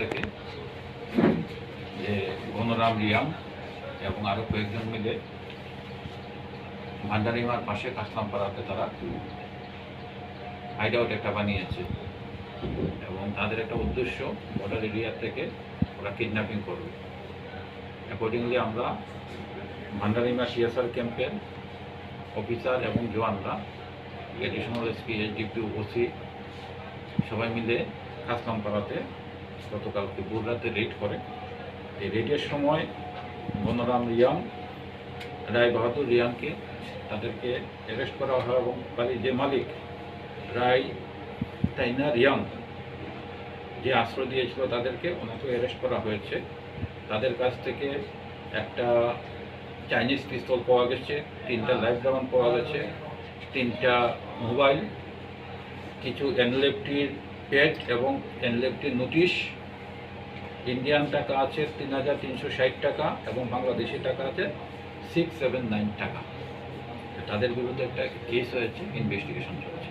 থেকে যে গণরাম রিয়াং এবং আরও কয়েকজন মিলে ভান্ডারিমার পাশে কাসলামপাড়াতে তারা হাইডআউট একটা বানিয়েছে। এবং তাদের একটা উদ্দেশ্য বর্ডার এরিয়া থেকে ওরা কিডন্যাপিং করবে। অ্যাকর্ডিংলি আমরা ভান্ডারিমা সিএসআর ক্যাম্পের অফিসার এবং জওয়ানরা এডিশনাল এসপি এইচডিপি ওসি সবাই মিলে কাসলামপাড়াতে গতকালকে ভোর রাতে রেড করে। এই রেডের সময় বনরাম রিয়াং রায় বাহাদুর রিয়াংকে তাদেরকে অ্যারেস্ট করা হয় এবং বাড়ির যে মালিক রায় তাইনা রিয়াং যে আশ্রয় দিয়েছিল তাদেরকে ওনাকে অ্যারেস্ট করা হয়েছে। তাদের কাছ থেকে একটা চাইনিজ পিস্তল পাওয়া গেছে তিনটা লাইফ রাউন্ড পাওয়া গেছে তিনটা মোবাইল কিছু এনলেফটির প্যাড এবং এনলেফটির নোটিশ। ইন্ডিয়ান টাকা আছে তিন হাজার তিনশো ষাট টাকা এবং বাংলাদেশি টাকা আছে সিক্স সেভেন নাইন টাকা। তাদের বিরুদ্ধে একটা কেস হয়েছে ইনভেস্টিগেশন চলছে।